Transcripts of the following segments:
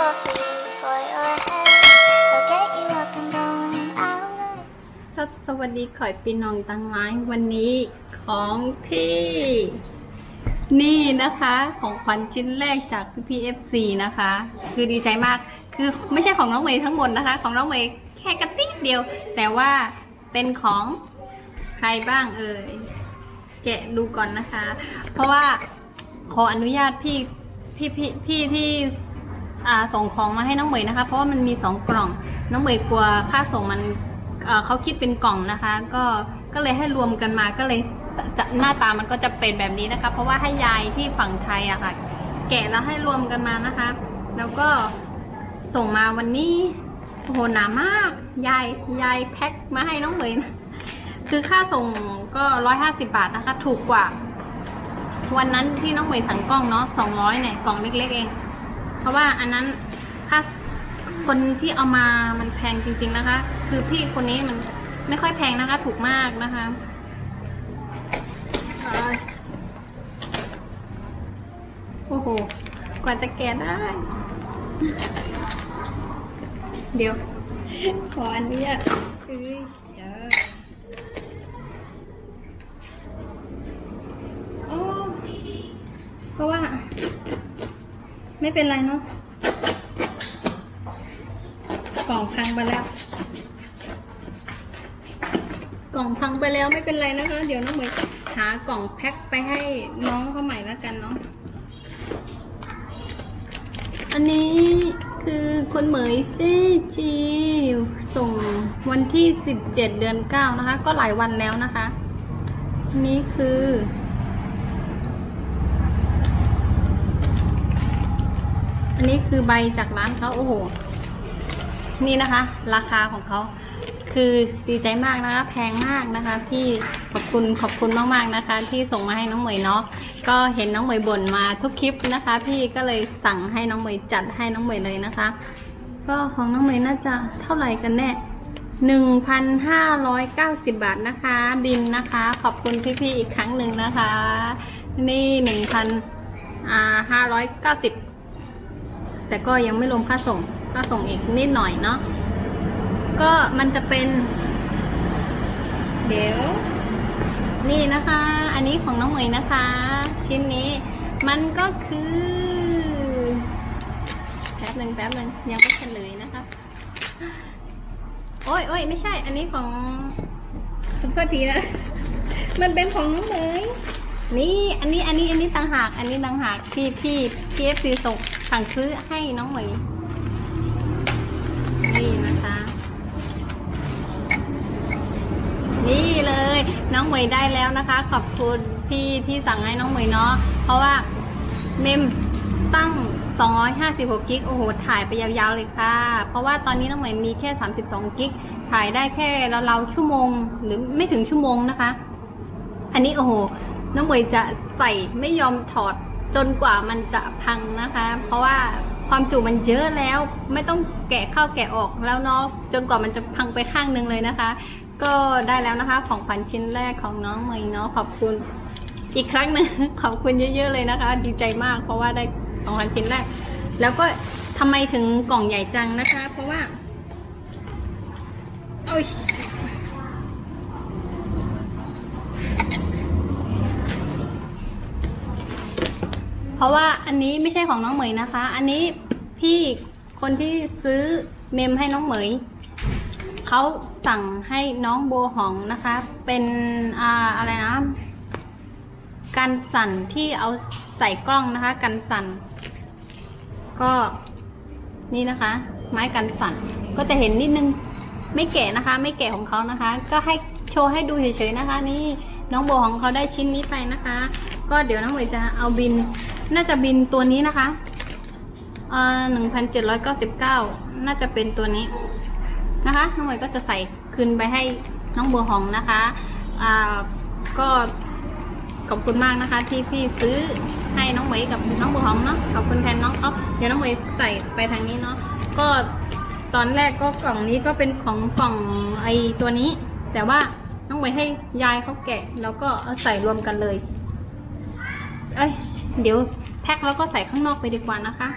coffee for your head. I'll get you up and going out สวัสดีขอยปีนองตังไม้วันนี้ของพี่ นี่นะคะของขวัญชิ้นแรกจากพี่พีเอฟซีนะคะ คือดีใจมากคือไม่ใช่ของน้องเมย์ทั้งหมดนะคะ ของน้องเมย์แค่กระติกเดียว แต่ว่าเป็นของใครบ้างเอ่ยแกะดูก่อนนะคะ เพราะว่าขออนุญาตพี่พี่พี่พี่ที่ ส่งของมาให้น้องเหมยนะคะ เพราะว่ามันมีสองกล่อง น้องเหมยกลัวค่าส่งมันเขาคิดเป็นกล่องนะคะ ก็ก็เลยให้รวมกันมาก็เลยจะหน้าตามันก็จะเป็นแบบนี้นะคะ เพราะว่าให้ยายที่ฝั่งไทยอะค่ะ แกะแล้วให้รวมกันมานะคะ แล้วก็ส่งมาวันนี้โอ้โหหนามากยายยายแพ็คมาให้น้องเหมยนะคือค่าส่งก็ร้อยห้าสิบาทนะคะ ถูกกว่า วันนั้นที่น้องเหมยสั่งกล้องเนาะสองร้อยเนี่ยกล่องเล็กๆเอง เพราะว่าอันนั้นค่าคนที่เอามามันแพงจริง ๆนะคะ คือพี่คนนี้มันไม่ค่อยแพงนะคะ ถูกมากนะคะโอ้โหกว่าจะแกะได้ เดี๋ยว ขออันนี้อะเอ้ยเชิญโอ้เพราะว่า ไม่เป็นไรเนาะกล่องพังไปแล้ว กล่องพังไปแล้วไม่เป็นไรนะคะ เดี๋ยวน้องเหมยหากล่องแพ็คไปให้น้องเขาใหม่แล้วกันเนาะอันนี้คือคนเหมยเซจีส่งวันที่ 17 เดือน 9 นะคะ ก็หลายวันแล้วนะคะนนี้คือ อันนี้คือใบจากร้านเขาโอ้โห นี่นะคะ ราคาของเขาคือดีใจมากนะคะ แพงมากนะคะ พี่ขอบคุณขอบคุณมากๆนะคะ ที่ส่งมาให้น้องเหมยเนาะก็เห็นน้องเหมยบ่นมาทุกคลิปนะคะ พี่ก็เลยสั่งให้น้องเหมยจัดให้น้องเหมยเลยนะคะ ก็ของน้องเหมยน่าจะเท่าไหร่กันแน่หนึ่งพันห้าร้อยเก้าสิบาทนะคะ บินนะคะ ขอบคุณพี่ๆอีกครั้งหนึ่งนะคะ นี่หนึ่งพันห้าร้อยเก้าสิบ แต่ก็ยังไม่รวมค่าส่ง ค่าส่งอีกนิดหน่อยเนาะ ก็มันจะเป็น เดี๋ยว นี่นะคะ อันนี้ของน้องเหมยนะคะ ชิ้นนี้ มันก็คือแป๊บหนึ่งแป๊บหนึ่งยังไม่เฉลยนะคะ โอ้ยโอ้ยไม่ใช่ อันนี้ของคุณพ่อทีนะ มันเป็นของน้องเหมย นี่อันนี้อันนี้อันนี้ต่างหาก อันนี้ต่างหากพี่พี่พี่เอฟซีส่งสั่งซื้อให้น้องเหมยนี่นะคะ นี่เลยน้องเหมยได้แล้วนะคะ ขอบคุณพี่ที่สั่งให้น้องเหมยเนาะเพราะว่าเมมตั้ง 256 กิก โอ้โห ถ่ายไปยาวๆเลยค่ะ เพราะว่าตอนนี้น้องเหมยมีแค่ 32 กิก ถ่ายได้แค่เราๆชั่วโมง หรือไม่ถึงชั่วโมงนะคะ อันนี้โอ้โห น้องเหมยจะใส่ไม่ยอมถอดจนกว่ามันจะพังนะคะ เพราะว่าความจุมันเยอะแล้ว ไม่ต้องแกะเข้าแกะออกแล้วเนาะจนกว่ามันจะพังไปข้างหนึงเลยนะคะ ก็ได้แล้วนะคะ ของขวัญชิ้นแรกของน้องเหมยเนาะขอบคุณอีกครั้งหนึ่งขอบคุณเยอะ ๆเลยนะคะ ดีใจมาก เพราะว่าได้ของขวัญชิ้นแรก แล้วก็ทำไมถึงกล่องใหญ่จังนะคะ เพราะว่าโอ้ย เพราะว่าอันนี้ไม่ใช่ของน้องเหมยนะคะ อันนี้พี่คนที่ซื้อเมมให้น้องเหมยเขาสั่งให้น้องโบหองนะคะ เป็นอ่าอะไรนะกันสั่นที่เอาใส่กล้องนะคะ กันสั่น ก็นี่นะคะ ไม้กันสั่นก็จะเห็นนิดนึงไม่แก่นะคะ ไม่แก่ของเขานะคะ ก็ให้โชว์ให้ดูเฉยๆนะคะ นี่น้องโบของเขาได้ชิ้นนี้ไปนะคะ ก็เดี๋ยวน้องเหมยจะเอาบิน น่าจะบินตัวนี้นะคะเอ่อหนึ่งพันเจ็ดร้อยเก้าสิบเก้าน่าจะเป็นตัวนี้นะคะน้องหมยก็จะใส่คืนไปให้น้องบัวหองนะคะอ่าก็ขอบคุณมากนะคะ ที่พี่ซื้อให้น้องหมยกับน้องบัวหองเนาะขอบคุณแทนน้องเขาเดี๋ยวน้องหมยใส่ไปทางนี้เนาะก็ตอนแรกก็กล่องนี้ก็เป็นของกล่องไอตัวนี้ แต่ว่าน้องหมยให้ยายเขาแกะ แล้วก็เอาใส่รวมกันเลย เอ้ยเดี๋ยว แพ็คแล้วก็ใส่ข้างนอกไปดีกว่านะคะ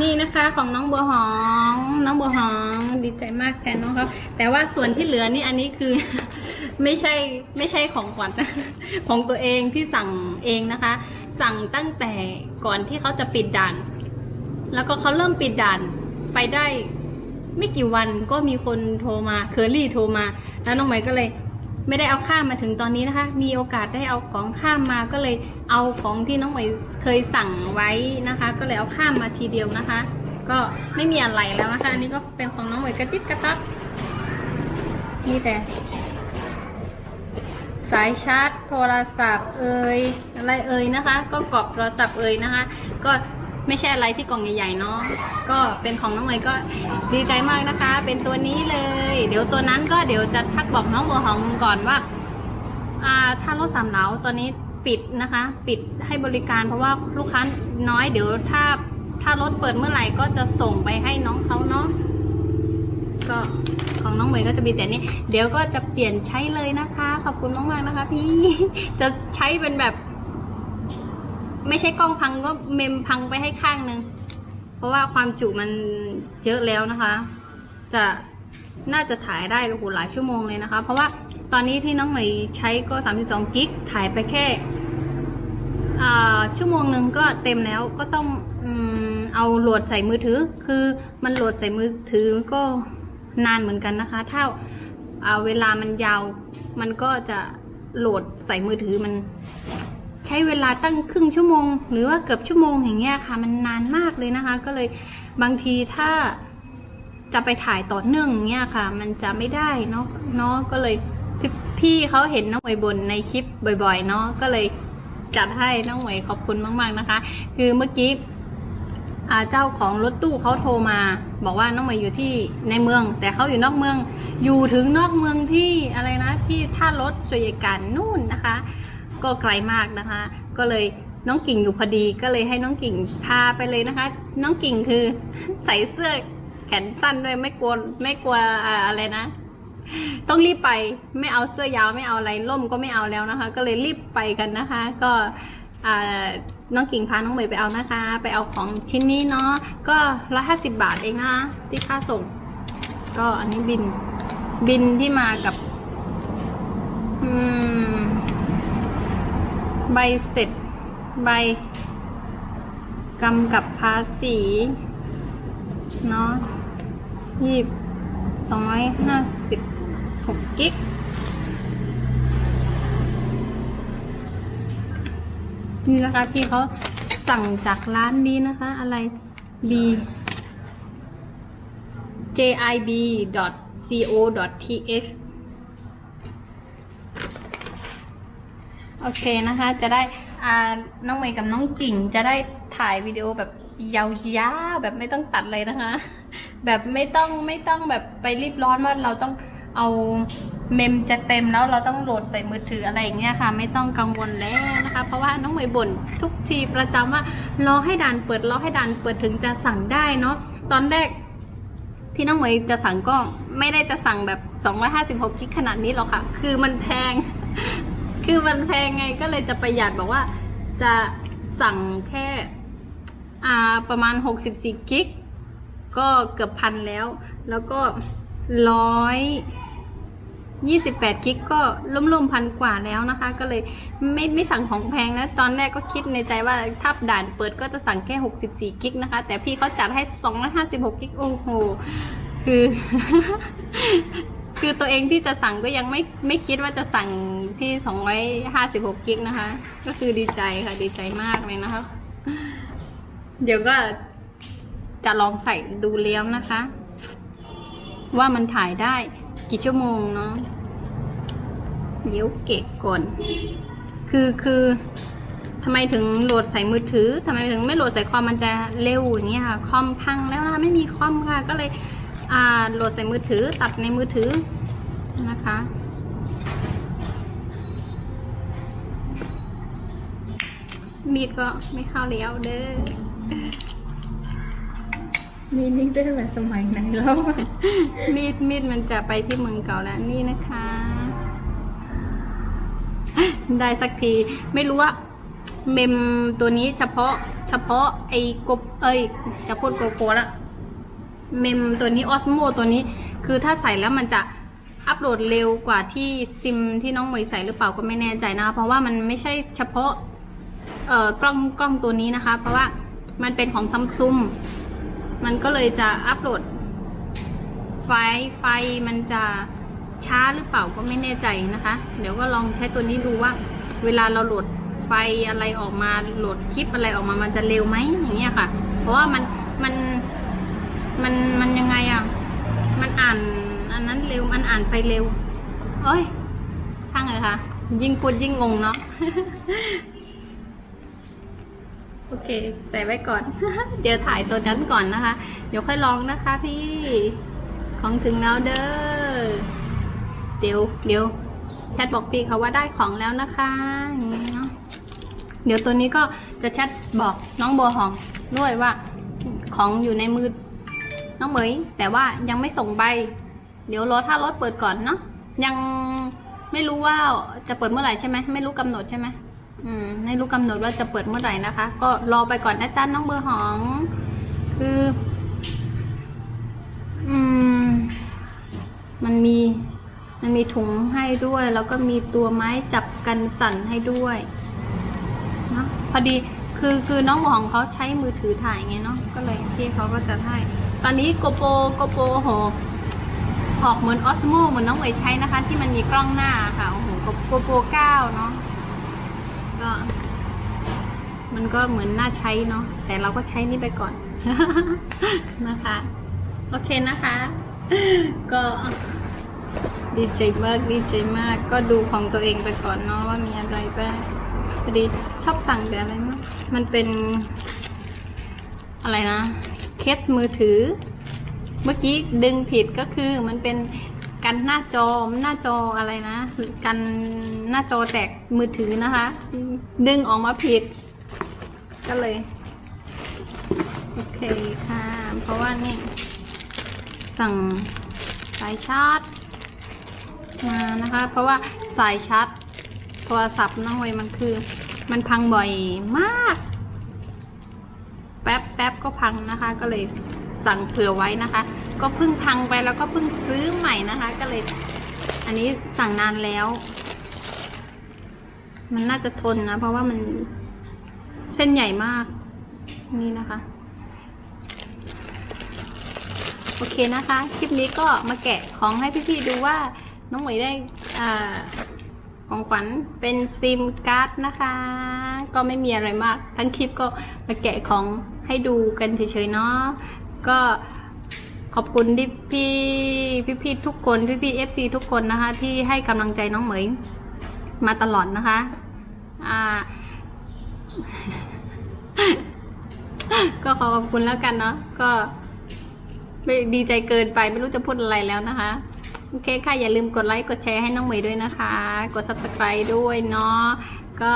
นี่นะคะของน้องบัวหองน้องบัวหองดีใจมากแทนน้องเขาแต่ว่าส่วนที่เหลือนี่อันนี้คือ ไม่ใช่ไม่ใช่ของขวัญของตัวเองที่สั่งเองนะคะ สั่งตั้งแต่ก่อนที่เขาจะปิดด่าน แล้วก็เขาเริ่มปิดด่านไปได้ไม่กี่วันก็มีคนโทรมาเคอรี่โทรมา แล้วน้องใหม่ก็เลย ไม่ได้เอาข้ามมาถึงตอนนี้นะคะ มีโอกาสได้เอาของข้ามมาก็เลยเอาของที่น้องใหม่เคยสั่งไว้นะคะ ก็เลยเอาข้ามมาทีเดียวนะคะ ก็ไม่มีอะไรแล้วนะคะอันนี้ก็เป็นของน้องใหม่กระจิบกระตับนี่แต่ สายชาร์จโทรศัพท์เอ่ยอะไรเอ่ยนะคะ ก็กรอบโทรศัพท์เอ่ยนะคะ ก็ ไม่ใช่อะไรที่กล่องใหญ่ๆเนาะก็เป็นของน้องเมย์ก็ดีใจมากนะคะ เป็นตัวนี้เลย เดี๋ยวตัวนั้นก็เดี๋ยวจะทักบอกน้องบัวหอมก่อนว่าอ่าถ้ารถสามเหลาตัวนี้ปิดนะคะ ปิดให้บริการเพราะว่าลูกค้าน้อยเดี๋ยวถ้าถ้ารถเปิดเมื่อไหร่ก็จะส่งไปให้น้องเขาเนาะก็ของน้องเมย์ก็จะมีแต่นี้ เดี๋ยวก็จะเปลี่ยนใช้เลยนะคะ ขอบคุณมากๆนะคะ พี่จะใช้เป็นแบบ ไม่ใช่กล้องพังก็เมมพังไปให้ข้างหนึ่งเพราะว่าความจุมันเยอะแล้วนะคะ จะน่าจะถ่ายได้โอ้โหหลายชั่วโมงเลยนะคะ เพราะว่าตอนนี้ที่น้องเหมยใช้ก็ 32กิกถ่ายไปแค่ชั่วโมงหนึ่งก็เต็มแล้วก็ต้องอเอาโหลดใส่มือถือ คือมันโหลดใส่มือถือก็นานเหมือนกันนะคะ ถ้าอ่าเวลามันยาว มันก็จะโหลดใส่มือถือมัน ใช้เวลาตั้งครึ่งชั่วโมง หรือว่าเกือบชั่วโมงอย่างเงี้ยค่ะ มันนานมากเลยนะคะ ก็เลยบางทีถ้าจะไปถ่ายต่อเนื่องเงี้ยค่ะ มันจะไม่ได้เนาะเนาะก็เลยพี่พี่เขาเห็นน้องหมวยบนในคลิปบ่อยๆ เนาะก็เลยจัดให้น้องหมวยขอบคุณมาก ๆนะคะ คือเมื่อกี้เจ้าของรถตู้เขาโทรมา บอกว่าน้องหมวยอยู่ที่ในเมือง แต่เขาอยู่นอกเมือง อยู่ถึงนอกเมืองที่อะไรนะที่ท่ารถสวยการนู่นนะคะ ก็ไกลมากนะคะ ก็เลยน้องกิ่งอยู่พอดีก็เลยให้น้องกิ่งพาไปเลยนะคะ น้องกิ่งคือใส่เสื้อแขนสั้นด้วยไม่กลัวไม่กลัวอะไรนะ ต้องรีบไปไม่เอาเสื้อยาวไม่เอาอะไรล่มก็ไม่เอาแล้วนะคะ ก็เลยรีบไปกันนะคะ ก็น้องกิ่งพาน้องเมย์ไปเอานะคะ ไปเอาของชิ้นนี้เนาะก็ร้อยห้าสิบบาทเองนะที่ค่าส่ง ก็อันนี้บินบินที่มากับ อืม ใบเสร็จ ใบกำกับภาษีเนาะยี่สองร้อยห้าสิบหกกิกนี่นะคะพี่เขาสั่งจากร้านนี้นะคะ อะไร b jib co th โอเคนะคะ จะได้อ่าน้องเมย์กับน้องกิ่งจะได้ถ่ายวิดีโอแบบยาวๆแบบไม่ต้องตัดเลยนะคะ แบบไม่ต้องไม่ต้องแบบไปรีบร้อนว่าเราต้องเอาเมมจะเต็มแล้วเราต้องโหลดใส่มือถืออะไรอย่างเงี้ยค่ะ ไม่ต้องกังวลแล้วนะคะ เพราะว่าน้องเมย์บ่นทุกทีประจำว่ารอให้ด่านเปิดรอให้ด่านเปิดถึงจะสั่งได้เนาะตอนแรกที่น้องเมย์จะสั่งก็ไม่ได้จะสั่งแบบ 256กิกขนาดนี้หรอกค่ะ คือมันแพง คือมันแพงไงก็เลยจะประหยัดบอกว่า จะสั่งแค่อ่าประมาณ 64กิกก็เกือบพันแล้ว แล้วก็ร้อยยี่สิบแปดกิกก็ร่วมๆพันกว่าแล้วนะคะ ก็เลยไม่ไม่สั่งของแพงนะตอนแรกก็คิดในใจว่าถ้าด่านเปิดก็จะสั่งแค่64กิกนะคะ แต่พี่เขาจัดให้256กิกโอ้โหคือ คือตัวเองที่จะสั่งก็ยังไม่ไม่คิดว่าจะสั่งที่ 256 กิกนะคะ ก็คือดีใจค่ะ ดีใจมากเลยนะคะ เดี๋ยวก็จะลองใส่ดูเลี้ยวนะคะ ว่ามันถ่ายได้กี่ชั่วโมงเนาะเดี๋ยวเกะก่อน คือคือทำไมถึงโหลดใส่มือถือทำไมถึงไม่โหลดใส่คอมมันจะเร็วอย่างเงี้ยค่ะ คอมพังแล้วนะไม่มีคอมค่ะ ก็เลย อ่าโหลดใส่มือถือตัดในมือถือนะคะ มีดก็ไม่เข้าแล้วเด้อมีดนี่ได้แต่สมัยไหนแล้ว มีดมีดมันจะไปที่เมืองเก่าแล้วนี่นะคะ ได้สักทีไม่รู้ว่าเมมตัวนี้เฉพาะ เฉพาะไอ้กบเอ้ยจะพูดโกโก้ละ เมมตัวนี้ออสโมตัวนี้ คือถ้าใส่แล้วมันจะอัปโหลดเร็วกว่าที่ซิมที่น้องเหมยใส่หรือเปล่าก็ไม่แน่ใจนะคะเพราะว่ามันไม่ใช่เฉพาะเอ่อกล้องกล้องตัวนี้นะคะ เพราะว่ามันเป็นของซัมซุงมันก็เลยจะอัปโหลด ไฟไฟมันจะช้าหรือเปล่าก็ไม่แน่ใจนะคะ เดี๋ยวก็ลองใช้ตัวนี้ดูว่า เวลาเราโหลดไฟอะไรออกมาโหลดคลิปอะไรออกมามันจะเร็วไหมอย่างเงี้ยค่ะ เพราะว่ามันมัน มันมันยังไงอะ มันอ่านอันนั้นเร็วมันอ่านไฟเร็วโอ้ยช่างเลยค่ะ ยิ่งพูดยิ่งงงเนาะโอเค ใส่ไว้ก่อน เดี๋ยวถ่ายตัวนั้นก่อนนะคะ เดี๋ยวค่อยลองนะคะพี่ ของถึงแล้วเด้อ เดี๋ยว เดี๋ยวแชทบอกพี่เขาว่าได้ของแล้วนะคะอย่างนี้เนาะ เดี๋ยวตัวนี้ก็จะแชทบอกน้องบัวหอมด้วยว่า ของอยู่ในมือ น้องเหมย แต่ว่ายังไม่ส่งใบ เดี๋ยวรอถ้ารถเปิดก่อนเนาะยังไม่รู้ว่าจะเปิดเมื่อไหร่ใช่ไหมไม่รู้กำหนดใช่ไหมอืมไม่รู้กำหนดว่าจะเปิดเมื่อไหร่นะคะ ก็รอไปก่อนนะจ๊ะน้องเบอร์หอง คือ อืม มันมี มันมีถุงให้ด้วย แล้วก็มีตัวไม้จับกันสั่นให้ด้วยเนาะพอดี คือคือน้องบัวหองเขาใช้มือถือถ่ายไงเนาะก็เลยพี่เขาก็จะถ่ายตอนนี้โกโปโกโปโหออกเหมือนออสโมเหมือนน้องเอ๋ยใช้นะคะ ที่มันมีกล้องหน้าค่ะโอ้โหโกโปเก้าเนาะก็ มันก็เหมือนน่าใช้เนาะแต่เราก็ใช้นี่ไปก่อนนะคะ โอเคนะคะ ก็ดีใจมากดีใจมาก ก็ดูของตัวเองไปก่อนเนาะว่ามีอะไรบ้างพอดีชอบสั่งแต่อะไรนะ มันเป็น อะไรนะ เคสมือถือ เมื่อกี้ดึงผิดก็คือมันเป็นกันหน้าจอหน้าจออะไรนะกันหน้าจอแตกมือถือนะคะ ดึงออกมาผิด ก็เลย โอเคค่ะ เพราะว่านี่ สั่งสายชาร์จมานะคะ เพราะว่าสายชาร์จโทรศัพท์น้องเวยมันคือ มันพังบ่อยมาก แป๊บแป๊บก็พังนะคะ ก็เลยสั่งเผื่อไว้นะคะ ก็เพิ่งพังไปแล้วก็เพิ่งซื้อใหม่นะคะ ก็เลย อันนี้สั่งนานแล้ว มันน่าจะทนนะ เพราะว่ามันเส้นใหญ่มาก นี่นะคะโอเคนะคะ คลิปนี้ก็มาแกะของให้พี่ๆดูว่าน้องหมวยได้อ่า ของขวัญเป็นซิมการ์ดนะคะ ก็ไม่มีอะไรมาก ทั้งคลิปก็มาแกะของให้ดูกันเฉยๆเนาะก็ขอบคุณที่พี่พี่ๆทุกคนพี่ๆเอฟซีทุกคนนะคะ ที่ให้กำลังใจน้องเหมยมาตลอดนะคะอ่าก็ขอขอบคุณแล้วกันเนาะก็ไม่ดีใจเกินไปไม่รู้จะพูดอะไรแล้วนะคะ อเคค่ะ อย่าลืมกดไลค์กดแชร์ให้น้องเหมยด้วยนะคะ กด subscribe ด้วยเนาะก็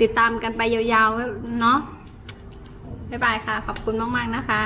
ติดตามกันไปยาวๆเนาะบ๊ายบายค่ะ ขอบคุณมากๆนะคะ